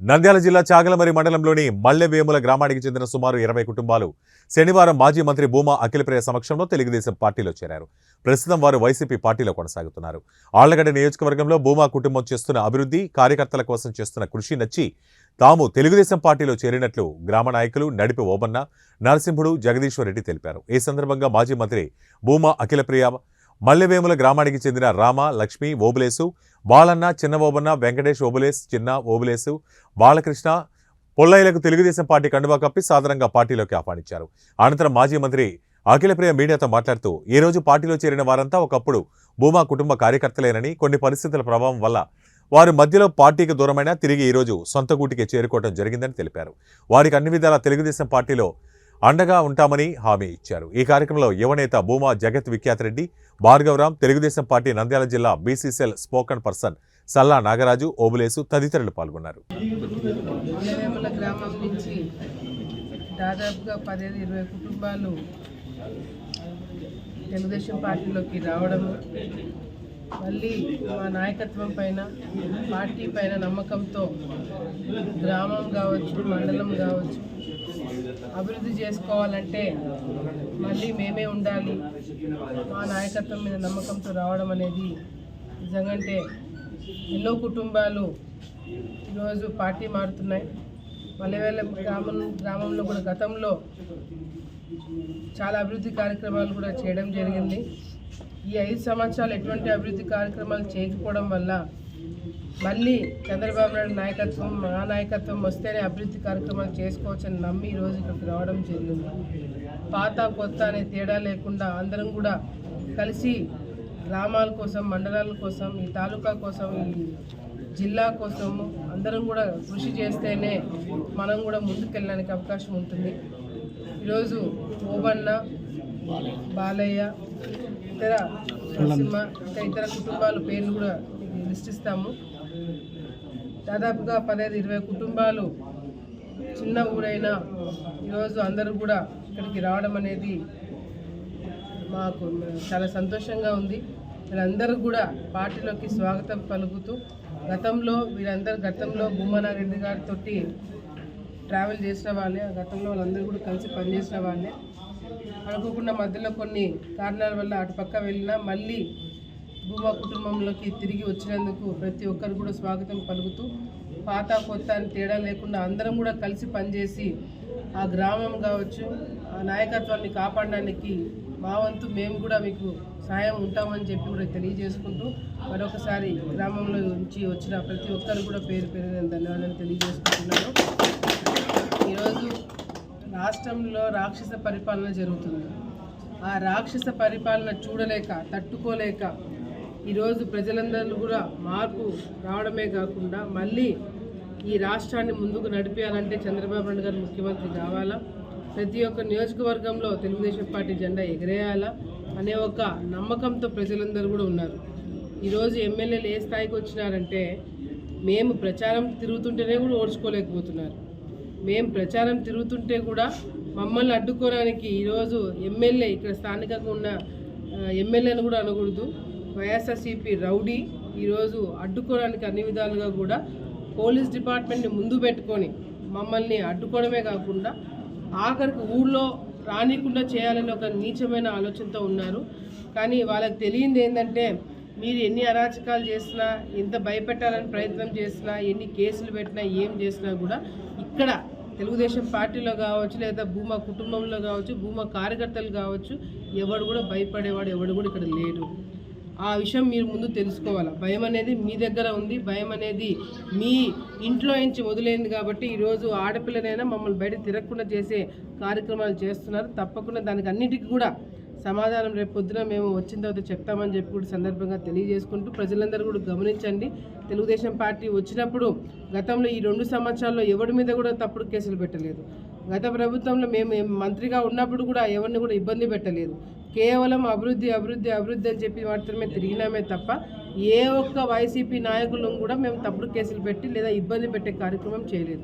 నంద్యాల జిల్లా చాగలమరి మండలంలోని మల్లెవేముల గ్రామానికి చెందిన సుమారు ఇరవై కుటుంబాలు శనివారం మాజీ మంత్రి భూమా అఖిలప్రియ సమక్షంలో తెలుగుదేశం పార్టీలో చేరారు. ప్రస్తుతం వారు వైసీపీ పార్టీలో కొనసాగుతున్నారు. ఆళ్ళగడ్డ నియోజకవర్గంలో భూమా కుటుంబం చేస్తున్న అభివృద్ధి కార్యకర్తల కోసం చేస్తున్న కృషి నచ్చి తాము తెలుగుదేశం పార్టీలో చేరినట్లు గ్రామ నాయకులు నడిపి ఓబన్న నరసింహుడు జగదీశ్వర్ రెడ్డి తెలిపారు. ఈ సందర్భంగా మాజీ మంత్రి భూమా అఖిలప్రియ మల్లెవేముల గ్రామానికి చెందిన రామ లక్ష్మి ఓబులేసు బాలన్న చిన్న ఓబన్న వెంకటేష్ ఓబులేస్ చిన్న ఓబులేసు బాలకృష్ణ పొల్లయ్యలకు తెలుగుదేశం పార్టీ కండువా కప్పి సాధారణంగా పార్టీలోకి ఆహ్వానించారు. అనంతరం మాజీ మంత్రి అఖిలప్రియ మీడియాతో మాట్లాడుతూ ఈ రోజు పార్టీలో చేరిన వారంతా ఒకప్పుడు భూమా కుటుంబ కార్యకర్తలేనని కొన్ని పరిస్థితుల ప్రభావం వల్ల వారు మధ్యలో పార్టీకి దూరమైన తిరిగి ఈరోజు సొంత గూటికి చేరుకోవడం జరిగిందని తెలిపారు. వారికి అన్ని విధాల తెలుగుదేశం పార్టీలో అండగా ఉంటామని హామీ ఇచ్చారు. ఈ కార్యక్రమంలో యువనేత భూమా జగత్ విఖ్యాత్ రెడ్డి భార్గవరామ్ తెలుగుదేశం పార్టీ నంద్యాల జిల్లా BCCL spoken person Salla Nagaraju Obulesu తదితరులు పాల్గొన్నారు. దాదాపుగా పదిహేను ఇరవై కుటుంబాలు తెలుగుదేశం పార్టీలోకి రావడం మళ్ళీ మా నాయకత్వం పైన పార్టీ పైన నమ్మకంతో గ్రామం కావచ్చు మండలం కావచ్చు అభివృద్ధి చేసుకోవాలంటే మళ్ళీ మేమే ఉండాలి. మా నాయకత్వం మీద నమ్మకంతో రావడం అనేది నిజంగంటే ఎన్నో కుటుంబాలు ఈరోజు పార్టీ మారుతున్నాయి. మల్లెవేల గ్రామం గ్రామంలో కూడా గతంలో చాలా అభివృద్ధి కార్యక్రమాలు కూడా చేయడం జరిగింది. ఈ ఐదు సంవత్సరాలు ఎటువంటి అభివృద్ధి కార్యక్రమాలు చేయకపోవడం వల్ల మళ్ళీ చంద్రబాబు నాయుడు నాయకత్వం మా నాయకత్వం వస్తేనే అభివృద్ధి కార్యక్రమాలు చేసుకోవచ్చని నమ్మి ఈరోజు ఇక్కడికి రావడం జరిగింది. పాత కొత్త అనే తేడా లేకుండా అందరం కూడా కలిసి గ్రామాల కోసం మండలాల కోసం ఈ తాలూకా కోసం ఈ జిల్లా కోసము అందరం కూడా కృషి చేస్తేనే మనం కూడా ముందుకెళ్ళడానికి అవకాశం ఉంటుంది. ఈరోజు ఓబన్న బాలయ్య ఇతర నరసింహ ఇంకా ఇతర కుటుంబాల పేర్లు కూడా సృష్టిస్తాము. దాదాపుగా పదహైదు ఇరవై కుటుంబాలు చిన్న ఊరైనా ఈరోజు అందరూ కూడా ఇక్కడికి రావడం అనేది మాకు చాలా సంతోషంగా ఉంది. వీళ్ళందరూ కూడా పార్టీలోకి స్వాగతం పలుకుతూ గతంలో వీరందరూ గతంలో భూమనారెడ్డి గారితో ట్రావెల్ చేసిన వాళ్ళే ఆ గతంలో వాళ్ళందరూ కూడా కలిసి పనిచేసిన వాళ్ళే. అనుకోకుండా మధ్యలో కొన్ని కారణాల వల్ల అటు పక్క వెళ్ళినా మళ్ళీ భూమా కుటుంబంలోకి తిరిగి వచ్చినందుకు ప్రతి ఒక్కరు కూడా స్వాగతం పలుకుతూ పాత కొత్త అని తేడా లేకుండా అందరం కూడా కలిసి పనిచేసి ఆ గ్రామం కావచ్చు ఆ నాయకత్వాన్ని కాపాడడానికి మా వంతు మేము కూడా మీకు సహాయం ఉంటామని చెప్పి కూడా తెలియజేసుకుంటూ మరొకసారి గ్రామంలో నుంచి వచ్చిన ప్రతి ఒక్కరు కూడా పేరు పేరు నేను ధన్యవాదాలు తెలియజేసుకుంటున్నాను. ఈరోజు రాష్ట్రంలో రాక్షస పరిపాలన జరుగుతుంది. ఆ రాక్షస పరిపాలన చూడలేక తట్టుకోలేక ఈరోజు ప్రజలందరూ కూడా మార్పు రావడమే కాకుండా మళ్ళీ ఈ రాష్ట్రాన్ని ముందుకు నడిపించాలంటే చంద్రబాబు నాయుడు గారు ముఖ్యమంత్రి కావాలా? ప్రతి ఒక్క నియోజకవర్గంలో తెలుగుదేశం పార్టీ జెండా ఎగరేయాలా? అనే ఒక నమ్మకంతో ప్రజలందరూ కూడా ఉన్నారు. ఈరోజు ఎమ్మెల్యేలు ఏ స్థాయికి వచ్చినారంటే మేము ప్రచారం తిరుగుతుంటేనే కూడా ఓడ్చుకోలేకపోతున్నారు. మేము ప్రచారం తిరుగుతుంటే కూడా మమ్మల్ని అడ్డుకోవడానికి ఈరోజు ఎమ్మెల్యే ఇక్కడ స్థానికంగా ఉన్న ఎమ్మెల్యేను ఎమ్మెల్యేని కూడా అనకూడదు. వైఎస్ఆర్సీపీ రౌడీ ఈరోజు అడ్డుకోవడానికి అన్ని విధాలుగా కూడా పోలీస్ డిపార్ట్మెంట్ని ముందు పెట్టుకొని మమ్మల్ని అడ్డుకోవడమే కాకుండా ఆఖరికి ఊళ్ళో రానికుండా చేయాలని ఒక నీచమైన ఆలోచనతో ఉన్నారు. కానీ వాళ్ళకి తెలియంది ఏంటంటే మీరు ఎన్ని అరాచకాలు చేసినా ఎంత భయపెట్టాలని ప్రయత్నం చేసినా ఎన్ని కేసులు పెట్టినా ఏం చేసినా కూడా ఇక్కడ తెలుగుదేశం పార్టీలో కావచ్చు లేదా భూమా కుటుంబంలో కావచ్చు భూమా కార్యకర్తలు కావచ్చు ఎవడు కూడా భయపడేవాడు ఎవడు కూడా ఇక్కడ లేడు. ఆ విషయం మీరు ముందు తెలుసుకోవాలి? భయం అనేది మీ దగ్గర ఉంది. భయం అనేది మీ ఇంట్లో నుంచి మొదలైంది కాబట్టి ఈరోజు ఆడపిల్లనైనా మమ్మల్ని బయట తిరగకుండా చేసే కార్యక్రమాలు చేస్తున్నారు. తప్పకుండా దానికి అన్నిటికీ కూడా సమాధానం రేపు పొద్దున మేము వచ్చిన తర్వాత చెప్తామని చెప్పి కూడా సందర్భంగా తెలియజేసుకుంటూ ప్రజలందరూ కూడా గమనించండి. తెలుగుదేశం పార్టీ వచ్చినప్పుడు గతంలో ఈ రెండు సంవత్సరాల్లో ఎవరి మీద కూడా తప్పుడు కేసులు పెట్టలేదు. గత ప్రభుత్వంలో మేము మంత్రిగా ఉన్నప్పుడు కూడా ఎవరిని కూడా ఇబ్బంది పెట్టలేదు. కేవలం అభివృద్ధి అభివృద్ధి అభివృద్ధి అని చెప్పి మాత్రమే తిరిగినామే తప్ప ఏ ఒక్క వైసీపీ నాయకులను కూడా మేము తప్పుడు కేసులు పెట్టి లేదా ఇబ్బంది పెట్టే కార్యక్రమం చేయలేదు.